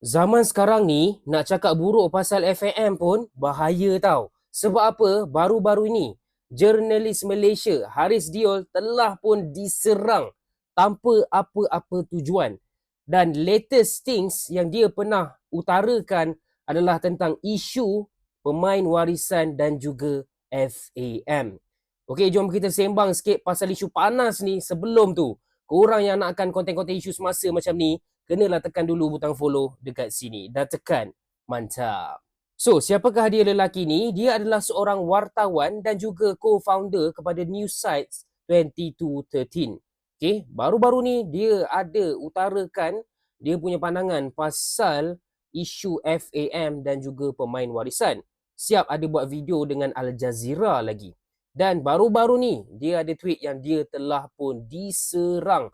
Zaman sekarang ni nak cakap buruk pasal FAM pun bahaya tau. Sebab apa? Baru-baru ini jurnalis Malaysia Haris Diol telah pun diserang tanpa apa-apa tujuan. Dan latest things yang dia pernah utarakan adalah tentang isu pemain warisan dan juga FAM. Okey, jom kita sembang sikit pasal isu panas ni sebelum tu. Korang yang nakkan konten-konten isu semasa macam ni, kenalah tekan dulu butang follow dekat sini. Dah tekan. Mantap. So, siapakah dia lelaki ni? Dia adalah seorang wartawan dan juga co-founder kepada News Sites 2213. Okay, baru-baru ni dia ada utarakan dia punya pandangan pasal isu FAM dan juga pemain warisan. Siap ada buat video dengan Al Jazeera lagi. Dan baru-baru ni dia ada tweet yang dia telah pun diserang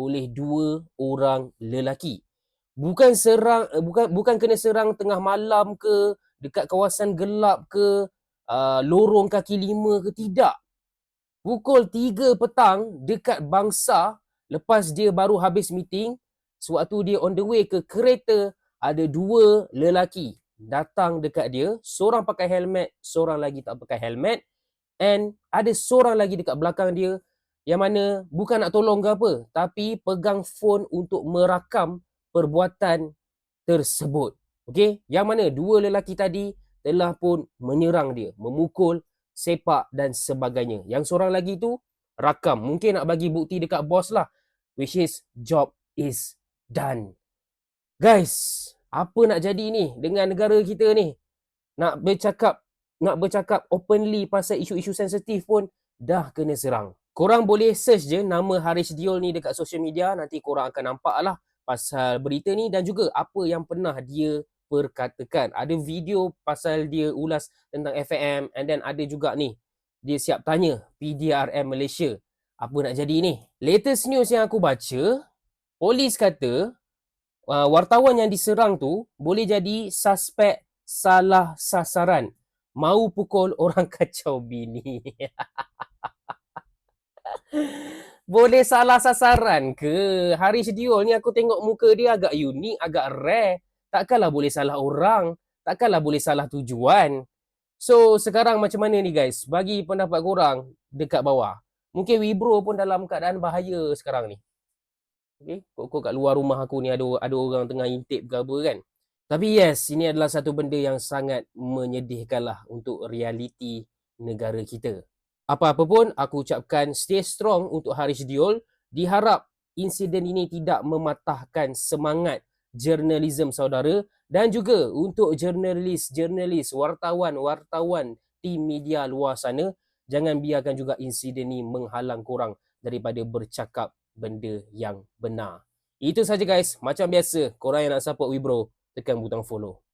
oleh dua orang lelaki. Bukan serang eh, bukan bukan kena serang tengah malam ke, dekat kawasan gelap ke, uh, lorong kaki lima ke tidak. Pukul 3 petang dekat Bangsa lepas dia baru habis meeting, sewaktu dia on the way ke kereta ada dua lelaki datang dekat dia, seorang pakai helmet, seorang lagi tak pakai helmet and ada seorang lagi dekat belakang dia yang mana bukan nak tolong ke apa tapi pegang phone untuk merakam perbuatan tersebut. Okey, yang mana dua lelaki tadi telah pun menyerang dia, memukul, sepak dan sebagainya. Yang seorang lagi tu rakam, mungkin nak bagi bukti dekat bos lah which is job is done. Guys, apa nak jadi ni dengan negara kita ni? Nak bercakap nak bercakap openly pasal isu-isu sensitif pun dah kena serang. Korang boleh search je nama Haris Diol ni dekat social media. Nanti korang akan nampak lah pasal berita ni dan juga apa yang pernah dia perkatakan. Ada video pasal dia ulas tentang FAM and then ada juga ni. Dia siap tanya PDRM Malaysia. Apa nak jadi ni? Latest news yang aku baca, polis kata uh, wartawan yang diserang tu boleh jadi suspek salah sasaran. Mau pukul orang kacau bini. Boleh salah sasaran ke? Haris Diol ni aku tengok muka dia agak unik, agak rare. Takkanlah boleh salah orang. Takkanlah boleh salah tujuan. So sekarang macam mana ni guys? Bagi pendapat korang dekat bawah. Mungkin Wibro pun dalam keadaan bahaya sekarang ni. Okay? Kok kat luar rumah aku ni ada ada orang tengah intip ke apa kan? Tapi yes, ini adalah satu benda yang sangat menyedihkan lah untuk realiti negara kita. Apa-apa pun, aku ucapkan stay strong untuk Haris Diol. Diharap insiden ini tidak mematahkan semangat jurnalism saudara dan juga untuk jurnalis-jurnalis, wartawan-wartawan tim media luar sana, jangan biarkan juga insiden ini menghalang korang daripada bercakap benda yang benar. Itu saja guys. Macam biasa, korang yang nak support Wibro, tekan butang follow.